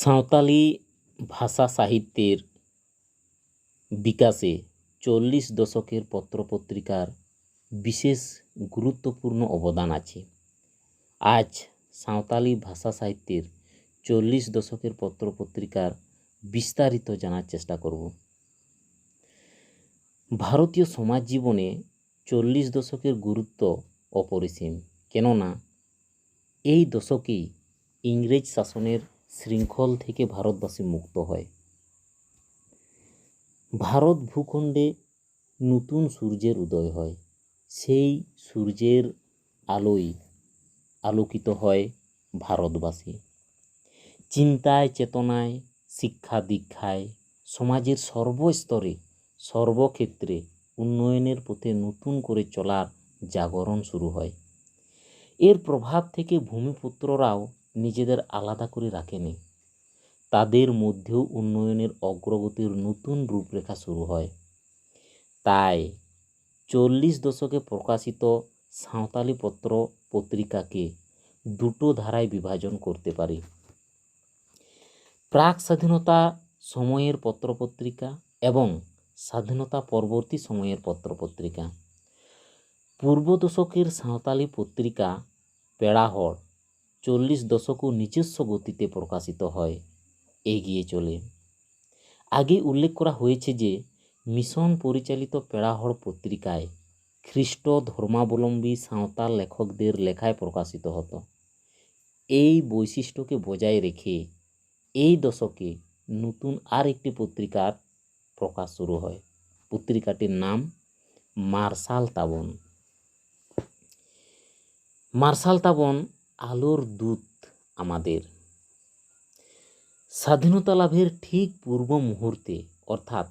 সাঁওতালি ভাষা সাহিত্যের বিকাশে চল্লিশ দশকের পত্রপত্রিকার বিশেষ গুরুত্বপূর্ণ অবদান আছে। আজ সাঁওতালি ভাষা সাহিত্যের চল্লিশ দশকের পত্রপত্রিকার বিস্তারিত জানার চেষ্টা করব। ভারতীয় সমাজ জীবনে চল্লিশ দশকের গুরুত্ব অপরিসীম। কেননা, এই দশকেই ইংরেজ শাসনের শৃঙ্খল থেকে ভারতবাসী মুক্ত হয়। ভারত ভূখণ্ডে নতুন সূর্যের উদয় হয়। সেই সূর্যের আলোয় আলোকিত হয় ভারতবাসী। চিন্তায়, চেতনায়, শিক্ষা দীক্ষায় সমাজের সর্বস্তরে, সর্বক্ষেত্রে উন্নয়নের পথে নতুন করে চলার জাগরণ শুরু হয়। এর প্রভাব থেকে ভূমিপুত্ররাও নিজেদের আলাদা করে রাখেনি। তাদের মধ্যেও উন্নয়নের অগ্রগতির নতুন রূপরেখা শুরু হয়। তাই চল্লিশ দশকে প্রকাশিত সাঁওতালি পত্র পত্রিকাকে দুটো ধারায় বিভাজন করতে পারি। প্রাক স্বাধীনতা সময়ের পত্রপত্রিকা এবং স্বাধীনতা পরবর্তী সময়ের পত্রপত্রিকা। পূর্ব দশকের সাঁওতালি পত্রিকা পেড়াহড় চল্লিশ দশকও নিজস্ব গতিতে প্রকাশিত হয়। এগিয়ে চলে। আগে উল্লেখ করা হয়েছে যে, মিশন পরিচালিত পেড়াহড় পত্রিকায় খ্রিস্ট ধর্মাবলম্বী সাঁওতাল লেখকদের লেখায় প্রকাশিত হতো। এই বৈশিষ্ট্যকে বজায় রেখে এই দশকে নতুন আর একটি পত্রিকার প্রকাশ শুরু হয়। পত্রিকাটির নাম মার্শাল তাবন। মার্শাল তাবন আলোর দূত আমাদের। স্বাধীনতা লাভের ঠিক পূর্ব মুহূর্তে, অর্থাৎ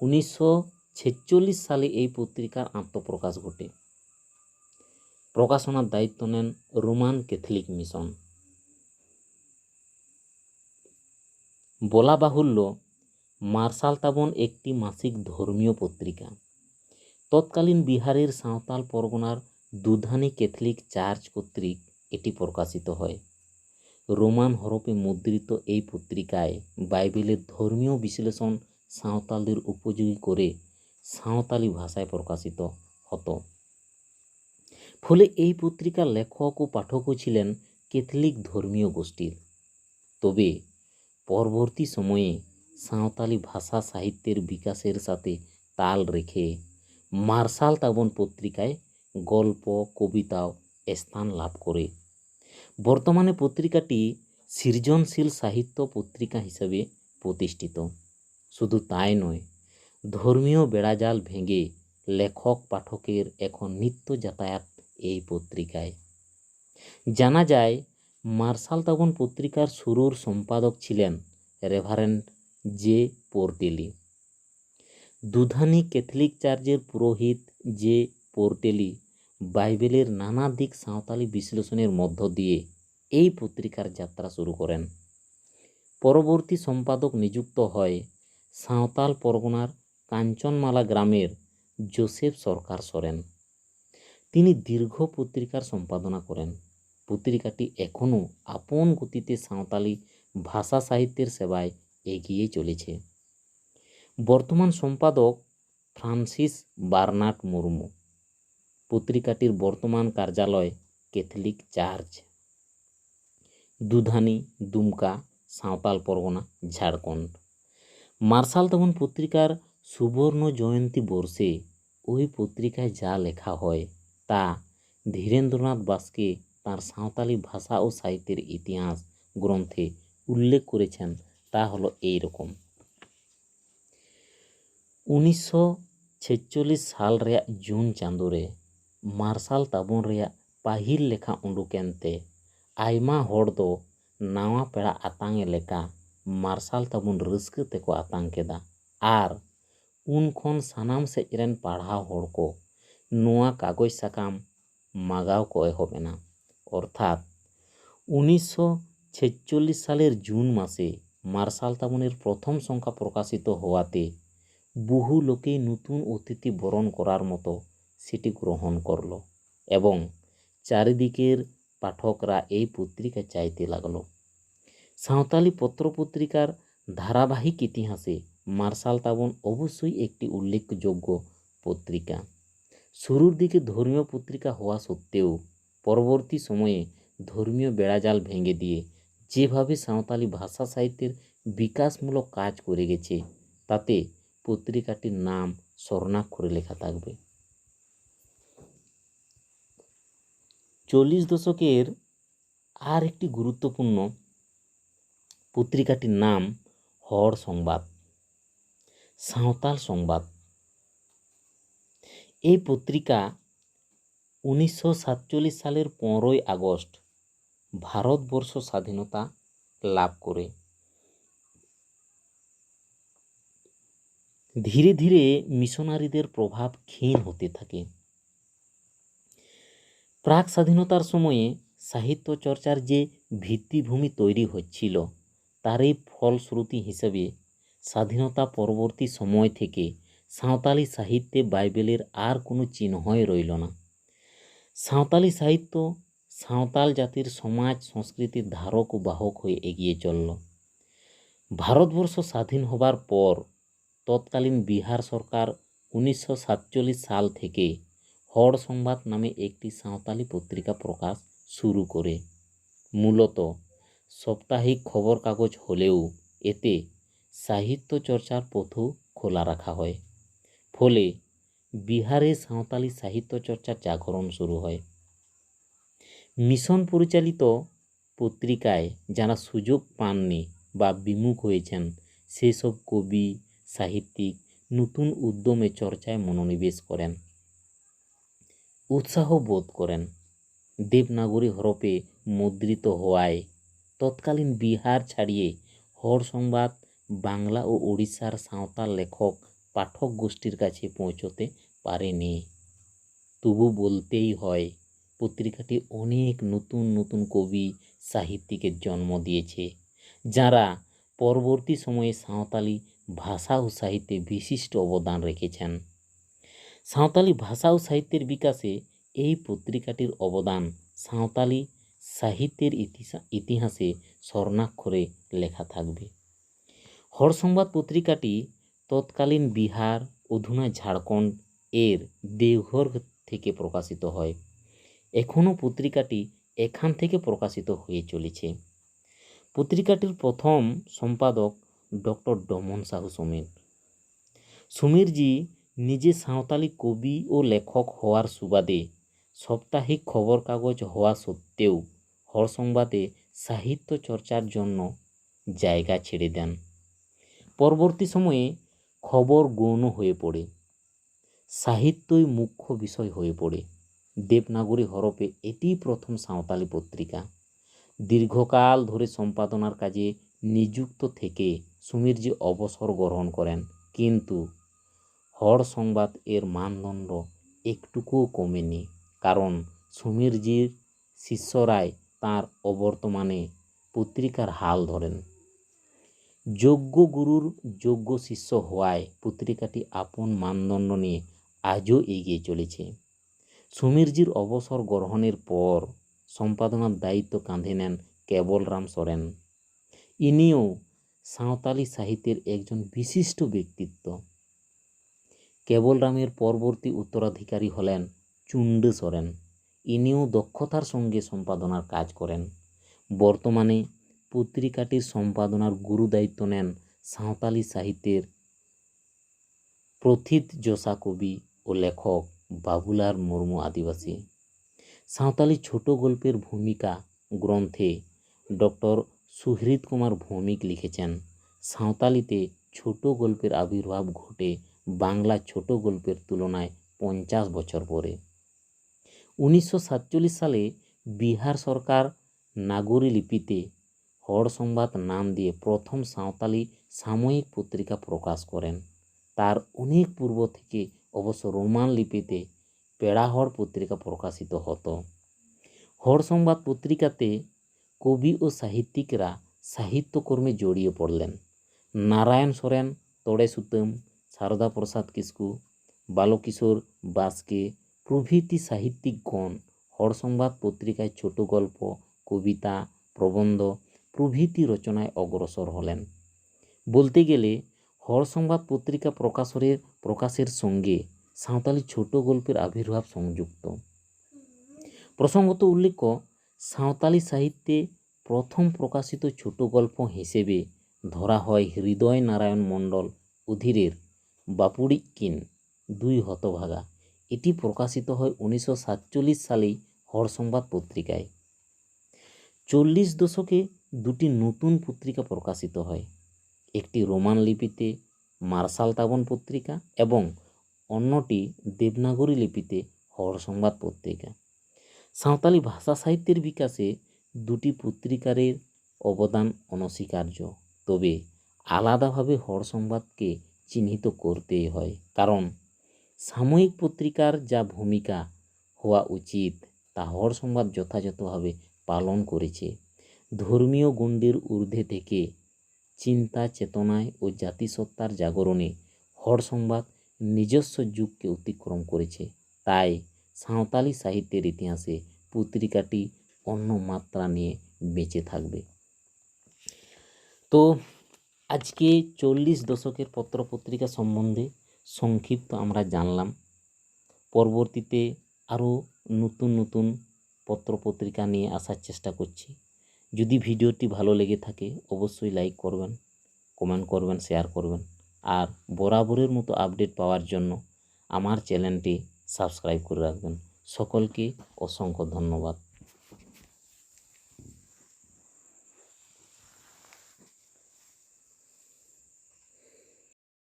উনিশশো ছেচল্লিশ সালে এই পত্রিকার আত্মপ্রকাশ ঘটে। প্রকাশনার দায়িত্ব নেন রোমান ক্যাথলিক মিশন। বলা বাহুল্য, মার্শাল তাবন একটি মাসিক ধর্মীয় পত্রিকা। তৎকালীন বিহারের সাঁওতাল পরগনার দুধানি ক্যাথলিক চার্চ কর্তৃক এটি প্রকাশিত হয়। রোমান হরপে মুদ্রিত এই পত্রিকায় বাইবেলের ধর্মীয় বিশ্লেষণ সাঁওতালদের উপযোগী করে সাঁওতালি ভাষায় প্রকাশিত হতো। ফলে এই পত্রিকার লেখক ও পাঠকও ছিলেন ক্যাথলিক ধর্মীয় গোষ্ঠীর। তবে পরবর্তী সময়ে সাঁওতালি ভাষা সাহিত্যের বিকাশের সাথে তাল রেখে মার্শাল তাবন পত্রিকায় গল্প কবিতাও স্থান লাভ করে। বর্তমানে পত্রিকাটি সৃজনশীল সাহিত্য পত্রিকা হিসেবে প্রতিষ্ঠিত। শুধু তাই নয়, ধর্মীয় বেড়াজাল ভেঙে লেখক পাঠকের এখন নিত্য যাতায়াত এই পত্রিকায়। জানা যায়, মার্শাল তাবন পত্রিকার শুরুর সম্পাদক ছিলেন রেভারেন্ড জে পোর্টেলি। দুধানি ক্যাথলিক চার্চের পুরোহিত জে পোর্টেলি বাইবেলের নানা দিক সাঁওতালি বিশ্লেষণের মধ্য দিয়ে এই পত্রিকার যাত্রা শুরু করেন। পরবর্তী সম্পাদক নিযুক্ত হয় সাঁওতাল পরগনার কাঞ্চনমালা গ্রামের জোসেফ সরকার সরেন। তিনি দীর্ঘ পত্রিকার সম্পাদনা করেন। পত্রিকাটি এখনও আপন গতিতে সাঁওতালি ভাষা সাহিত্যের সেবায় এগিয়ে চলেছে। বর্তমান সম্পাদক ফ্রান্সিস বার্নার্ড মুর্মু পত্রিকাটির বর্তমান কার্যালয়, ক্যাথলিক চার্চ। দুধানি, দুমকা, সাঁওতাল পরগনা, ঝাড়খণ্ড। মার্শাল তখন পত্রিকার সুবর্ণ জয়ন্তী বর্ষে ওই পত্রিকায় যা লেখা হয় তা ধীরেন্দ্রনাথ বাসকে তার সাঁওতালি ভাষা ও সাহিত্যের ইতিহাস গ্রন্থে উল্লেখ করেছেন, তা হলো এই রকম উনিশশো ছেচল্লিশ সাল রে জুন চাঁদরে ᱢᱟᱨᱥᱟᱞ ᱛᱟᱵᱚᱱ ᱨᱮᱭᱟᱜ ᱯᱟᱹᱦᱤᱞ ᱞᱮᱠᱷᱟ ᱩᱰᱩᱠᱮᱱᱛᱮ ᱟᱭᱢᱟ ᱦᱚᱲ ᱫᱚ ᱱᱟᱣᱟ ᱯᱮᱲᱟ ᱟᱛᱟᱝᱮ ᱞᱮᱠᱟ ᱢᱟᱨᱥᱟᱞ ᱛᱟᱵᱚᱱ ᱨᱟᱹᱥᱠᱟᱹ ᱛᱮᱠᱚ ᱟᱛᱟᱝ ᱠᱮᱫᱟ ᱟᱨ ᱩᱱ ᱠᱷᱚᱱ ᱥᱟᱱᱟᱢ ᱥᱮᱡ ᱨᱮᱱ ᱯᱟᱲᱦᱟᱣ ᱦᱚᱲ ᱠᱚ ᱱᱚᱣᱟ ᱠᱟᱜᱚᱡᱽ ᱥᱟᱠᱟᱢ মাগাও ᱠᱚ এহব এনা অর্থাৎ উনিশশো ছেচল্লিশ সালের জুন মাসে মার্শাল তাবনের প্রথম সংখ্যা প্রকাশিত হওয়াতে বহু লোকেই নতুন অতিথি বরণ করার মতো সেটি গ্রহণ করল এবং চারিদিকের পাঠকরা এই পত্রিকা চাইতে লাগল। সাঁওতালি পত্রপত্রিকার ধারাবাহিক ইতিহাসে মার্শাল তাবন অবশ্যই একটি উল্লেখযোগ্য পত্রিকা। শুরুর দিকে ধর্মীয় পত্রিকা হওয়া সত্ত্বেও পরবর্তী সময়ে ধর্মীয় বেড়াজাল ভেঙে দিয়ে যেভাবে সাঁওতালি ভাষা সাহিত্যের বিকাশমূলক কাজ করে গেছে, তাতে পত্রিকাটির নাম স্বর্ণাক্ষরে লেখা থাকবে। চল্লিশ দশকের আর একটি গুরুত্বপূর্ণ পত্রিকাটির নাম হড় সংবাদ, সাঁওতাল সংবাদ। এই পত্রিকা উনিশশো সাতচল্লিশ সালের পনেরোই আগস্ট ভারতবর্ষ স্বাধীনতা লাভ করে। ধীরে ধীরে মিশনারিদের প্রভাব ক্ষীণ হতে থাকে। প্রাক স্বাধীনতার সময়ে সাহিত্য চর্চার যে ভিত্তিভূমি তৈরি হচ্ছিল, তারই ফলশ্রুতি হিসেবে স্বাধীনতা পরবর্তী সময় থেকে সাঁওতালি সাহিত্যে বাইবেলের আর কোনো চিহ্নই রইল না। সাঁওতালি সাহিত্য সাঁওতাল জাতির সমাজ সংস্কৃতির ধারক ও বাহক হয়ে এগিয়ে চলল। ভারতবর্ষ স্বাধীন হবার পর তৎকালীন বিহার সরকার উনিশশো সাতচল্লিশ সাল থেকে হড় সংবাদ নামে একটি সাঁওতালি পত্রিকা প্রকাশ শুরু করে। মূলত সাপ্তাহিক খবর কাগজ হলেও এতে সাহিত্য চর্চার পথও খোলা রাখা হয়। ফলে বিহারে সাঁওতালি সাহিত্য চর্চার জাগরণ শুরু হয়। মিশন পরিচালিত পত্রিকায় যারা সুযোগ পাননি বা বিমুখ হয়েছেন, সেসব কবি, সাহিত্যিক নতুন উদ্যমে চর্চায় মনোনিবেশ করেন। উৎসাহ বোধ করেন। দেবনাগরী হরপে মুদ্রিত হওয়ায় তৎকালীন বিহার ছাড়িয়ে হড় সংবাদ, বাংলা ও উড়িষ্যার সাঁওতাল লেখক, পাঠক গোষ্ঠীর কাছে পৌঁছতে পারেনি। তবু বলতেই হয়, পত্রিকাটি অনেক নতুন নতুন কবি সাহিত্যিকের জন্ম দিয়েছে, যারা পরবর্তী সময়ে সাঁওতালি ভাষা ও সাহিত্যে বিশিষ্ট অবদান রেখেছেন। সাঁওতালি ভাষা ও সাহিত্যের বিকাশে এই পত্রিকাটির অবদান সাঁওতালি সাহিত্যের ইতিহাসে স্বর্ণাক্ষরে লেখা থাকবে। হড় সংবাদ পত্রিকাটি তৎকালীন বিহার, অধুনা ঝাড়খণ্ড এর দেওঘর থেকে প্রকাশিত হয়। এখনও পত্রিকাটি এখান থেকে প্রকাশিত হয়ে চলেছে। পত্রিকাটির প্রথম সম্পাদক ডক্টর ডমন সাহু সমীর সমীরজি নিজে সাঁওতালি কবি ও লেখক হওয়ার সুবাদে, সাপ্তাহিক খবর কাগজ হওয়া সত্ত্বেও হড় সংবাদে সাহিত্য চর্চার জন্য জায়গা ছেড়ে দেন। পরবর্তী সময়ে খবর গৌণ হয়ে পড়ে সাহিত্যই মুখ্য বিষয় হয়ে পড়ে দেবনাগরী হরপে এটিই প্রথম সাঁওতালি পত্রিকা দীর্ঘকাল ধরে সম্পাদনার কাজে নিযুক্ত থেকে সুমিরজি অবসর গ্রহণ করেন কিন্তু হড় সংবাদ এর মানদণ্ড একটুকুও কমেনি, কারণ সমীরজির শিষ্যরাই তার অবর্তমানে পত্রিকার হাল ধরেন। যোগ্য গুরুর যোগ্য শিষ্য হওয়ায় পত্রিকাটি আপন মানদণ্ড নিয়ে আজও এগিয়ে চলেছে। সমীরজির অবসর গ্রহণের পর সম্পাদনার দায়িত্ব কাঁধে নেন কেবলরাম সরেন। ইনিও সাঁওতালি সাহিত্যের একজন বিশিষ্ট ব্যক্তিত্ব। কেবলরামের পরবর্তী উত্তরাধিকারী হলেন চুন্ডু সরেন। ইনিও দক্ষতার সঙ্গে সম্পাদনার কাজ করেন। বর্তমানে পত্রিকাটির সম্পাদনার গুরু দায়িত্ব নেন সাঁওতালি সাহিত্যের প্রথিত যশা কবি ও লেখক বাবুলার মুর্মু আদিবাসী। সাঁওতালি ছোট গল্পের ভূমিকা গ্রন্থে ডক্টর সুহৃদ কুমার ভৌমিক লিখেছেন, সাঁওতালিতে ছোট গল্পের আবির্ভাব ঘটে বাংলা ছোট গল্পের তুলনায় পঞ্চাশ বছর পরে। উনিশশো সাতচল্লিশ সালে বিহার সরকার নাগরী লিপিতে হড় সংবাদ নাম দিয়ে প্রথম সাঁওতালি সাময়িক পত্রিকা প্রকাশ করেন। তার অনেক পূর্ব থেকে অবশ্য রোমান লিপিতে পেড়াহড় পত্রিকা প্রকাশিত হতো। হড় সংবাদ পত্রিকাতে কবি ও সাহিত্যিকরা সাহিত্যকর্মে জড়িয়ে পড়লেন। নারায়ণ সোরেন, তড়ে সুতম সারদা প্রসাদ কিস্কু, বালকিশোর বাসকে প্রভৃতি সাহিত্যিকগণ হড় সংবাদ পত্রিকায় ছোট গল্প, কবিতা, প্রবন্ধ প্রভৃতি রচনায় অগ্রসর হলেন। বলতে গেলে হড় সংবাদ পত্রিকা প্রকাশরের, প্রকাশের সঙ্গে সাঁওতালি ছোট গল্পের আবির্ভাব সংযুক্ত। প্রসঙ্গত উল্লেখ্য, সাঁওতালি সাহিত্যে প্রথম প্রকাশিত ছোট গল্প হিসেবে ধরা হয় হৃদয় নারায়ণ মণ্ডল অধীরের বাপুড়িকিন দুই হতভাগা। এটি প্রকাশিত হয় উনিশশো সাতচল্লিশ সালেই হড় সংবাদ পত্রিকায়। চল্লিশ দশকে দুটি নতুন পত্রিকা প্রকাশিত হয়। একটি রোমান লিপিতে মার্শাল তাবন পত্রিকা এবং অন্যটি দেবনাগরী লিপিতে হড় সংবাদ পত্রিকা। সাঁওতালি ভাষা সাহিত্যের বিকাশে দুটি পত্রিকারের অবদান অনস্বীকার্য। তবে আলাদাভাবে হড় সংবাদকে চিহ্নিত করতেই হয়। কারণ, সাময়িক পত্রিকার যা ভূমিকা হওয়া উচিত, তা হড় সংবাদ যথাযথভাবে পালন করেছে। ধর্মীয় গণ্ডির ঊর্ধ্বে থেকে চিন্তা, চেতনায় ও জাতিসত্তার জাগরণে হড় সংবাদ নিজস্ব যুগকে অতিক্রম করেছে। তাই সাঁওতালি সাহিত্যের ইতিহাসে পত্রিকাটি অন্য মাত্রা নিয়ে বেঁচে থাকবে। তো আজকে চল্লিশ দশকের পত্রপত্রিকা সম্বন্ধে সংক্ষিপ্ত আমরা জানলাম। পরবর্তীতে আরও নতুন নতুন পত্রপত্রিকা নিয়ে আসার চেষ্টা করছি। যদি ভিডিওটি ভালো লেগে থাকে, অবশ্যই লাইক করবেন, কমেন্ট করবেন, শেয়ার করবেন। আর বরাবরের মতো আপডেট পাওয়ার জন্য আমার চ্যানেলটি সাবস্ক্রাইব করে রাখবেন। সকলকে অসংখ্য ধন্যবাদ।